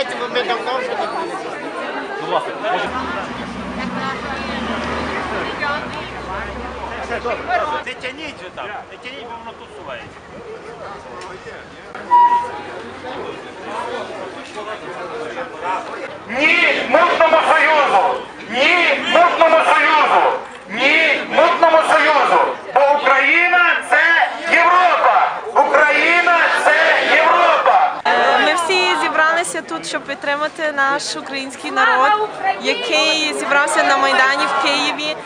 Поэтому мы давно уже не Ну ладно, можем... Не тяніть же там, не тяніть, бо воно тут сувається. Ні! зібралися тут, щоб підтримати наш український народ, який зібрався на майдані в Києві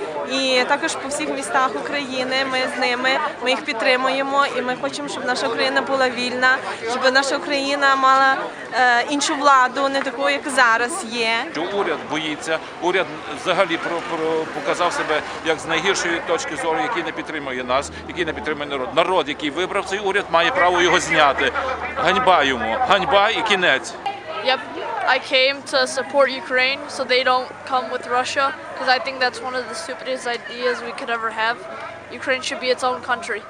і також по всіх містах України. Ми з ними ми їх підтримуємо, і ми хочемо, щоб наша Україна була вільна, щоб наша Україна мала е, іншу владу, не таку, як зараз є. уряд боїться, уряд взагалі про, про показав себе як з найгіршої точки зору, який не підтримує нас, який не підтримує народ. Народ, який вибрав цей уряд, має право його зняти. Ганьба йому, ганьба і кінець. Yep, I came to support Ukraine so they don't come with Russia because I think that's one of the stupidest ideas we could ever have. Ukraine should be its own country.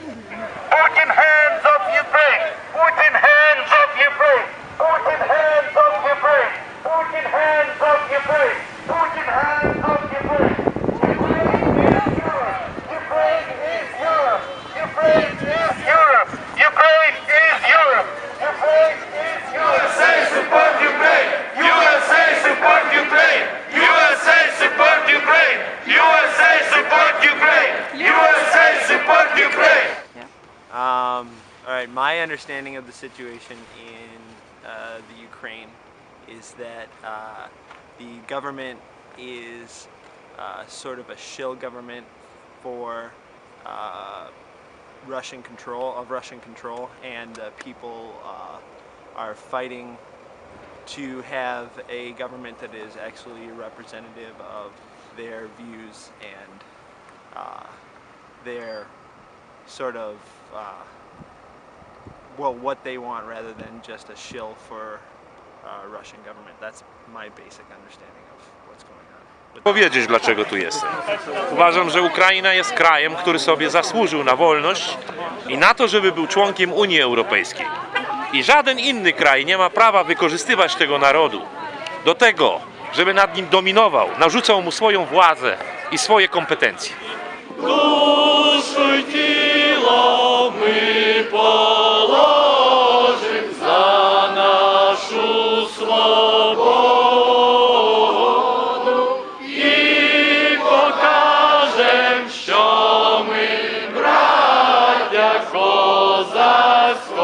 Working hands of Ukraine. my understanding of the situation in uh, the Ukraine is that uh, the government is uh, sort of a shill government for uh, Russian control of Russian control, and people uh, are fighting to have a government that is actually representative of their views and uh, their sort of well, what they want rather than just a shill for uh, Russian government. That's my basic understanding of what's going on. Powiedzieć dlaczego tu jestem. Uważam, że Ukraina jest krajem, który sobie zasłużył na wolność i na to, żeby był członkiem Unii Europejskiej. I żaden inny kraj nie ma prawa wykorzystywać tego narodu do tego, żeby nad nim dominował, narzucał mu swoją władzę i swoje kompetencje. Душу coisas.